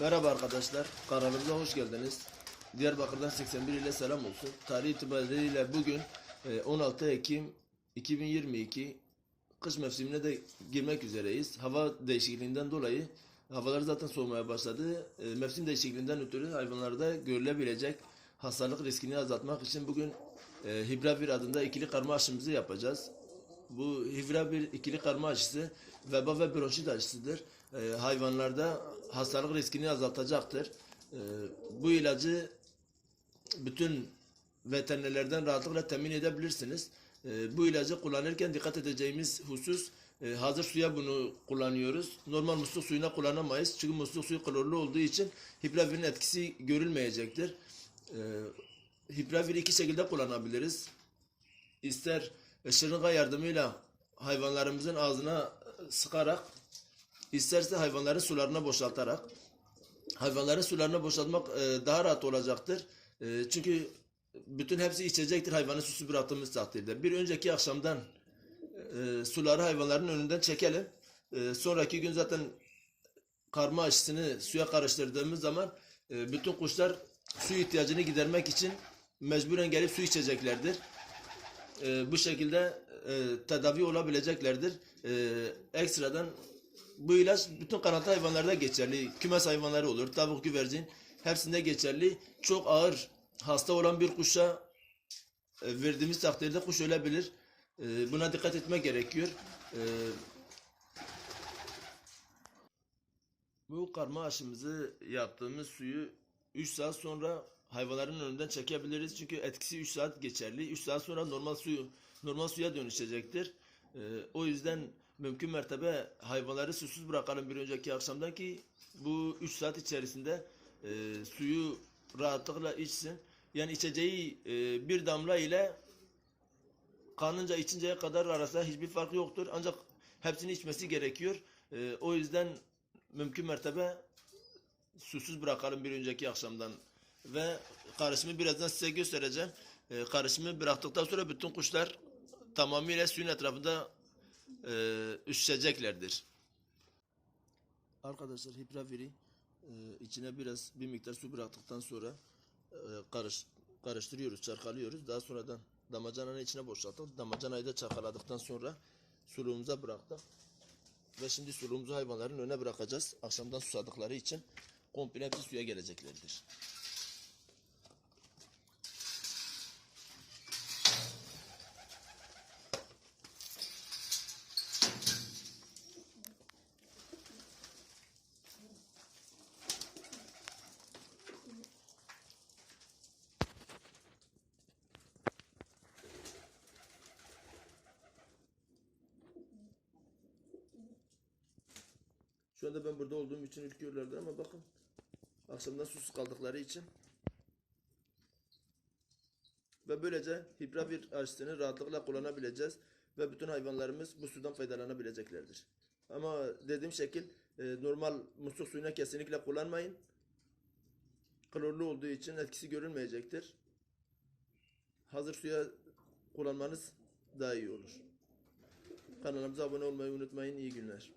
Merhaba arkadaşlar, kanalımıza hoş geldiniz. Diyarbakır'dan 81 ile selam olsun. Tarih itibariyle bugün e, 16 Ekim 2022 kış mevsimine de girmek üzereyiz. Hava değişikliğinden dolayı havalar zaten soğumaya başladı. E, Mevsim değişikliğinden ötürü hayvanlarda görülebilecek hastalık riskini azaltmak için bugün e, Hibravir adında ikili karma aşımızı yapacağız. Bu Hibravir ikili karma aşısı veba ve bronşit aşısıdır. E, hayvanlarda hastalık riskini azaltacaktır. E, bu ilacı bütün veterinerlerden rahatlıkla temin edebilirsiniz. E, bu ilacı kullanırken dikkat edeceğimiz husus e, hazır suya bunu kullanıyoruz. Normal musluk suyuna kullanamayız. Çünkü musluk suyu klorlu olduğu için hipravirin etkisi görülmeyecektir. E, hipraviri iki şekilde kullanabiliriz. İster şırınga yardımıyla hayvanlarımızın ağzına sıkarak, isterse hayvanların sularına boşaltarak. Hayvanların sularına boşaltmak e, daha rahat olacaktır. E, çünkü bütün hepsi içecektir hayvanın susu bıraktığımız takdirde. Bir önceki akşamdan e, suları hayvanların önünden çekelim. E, sonraki gün zaten karma aşısını suya karıştırdığımız zaman e, bütün kuşlar su ihtiyacını gidermek için mecburen gelip su içeceklerdir. E, bu şekilde e, tedavi olabileceklerdir. E, ekstradan bu ilaç bütün kanatlı hayvanlarda geçerli. Kümes hayvanları olur, tavuk, güvercin hepsinde geçerli. Çok ağır hasta olan bir kuşa e, verdiğimiz takdirde kuş ölebilir. E, buna dikkat etmek gerekiyor. E, bu karma aşımızı yaptığımız suyu 3 saat sonra hayvanların önünden çekebiliriz. Çünkü etkisi 3 saat geçerli. 3 saat sonra normal suyu normal suya dönüşecektir. O yüzden mümkün mertebe hayvanları susuz bırakalım bir önceki akşamdan ki bu 3 saat içerisinde e, suyu rahatlıkla içsin. Yani içeceği e, bir damla ile kanınca içinceye kadar arasında hiçbir fark yoktur. Ancak hepsini içmesi gerekiyor. E, o yüzden mümkün mertebe susuz bırakalım bir önceki akşamdan. Ve karışımı birazdan size göstereceğim. E, karışımı bıraktıktan sonra bütün kuşlar tamamıyla suyun etrafında e, üşüyeceklerdir. Arkadaşlar hipraviri e, içine biraz bir miktar su bıraktıktan sonra e, karış, karıştırıyoruz, çarkalıyoruz. Daha sonradan damacananın içine boşalttık. Damacanayı da çarkaladıktan sonra suluğumuza bıraktık. Ve şimdi suluğumuzu hayvanların önüne bırakacağız. Akşamdan susadıkları için komple hepsi suya geleceklerdir. Şu anda ben burada olduğum için ürküyorlardı ama bakın akşamdan susuz kaldıkları için ve böylece hipravir aşısını rahatlıkla kullanabileceğiz ve bütün hayvanlarımız bu sudan faydalanabileceklerdir. Ama dediğim şekil e, normal musluk suyuna kesinlikle kullanmayın. Klorlu olduğu için etkisi görülmeyecektir. Hazır suya kullanmanız daha iyi olur. Kanalımıza abone olmayı unutmayın. İyi günler.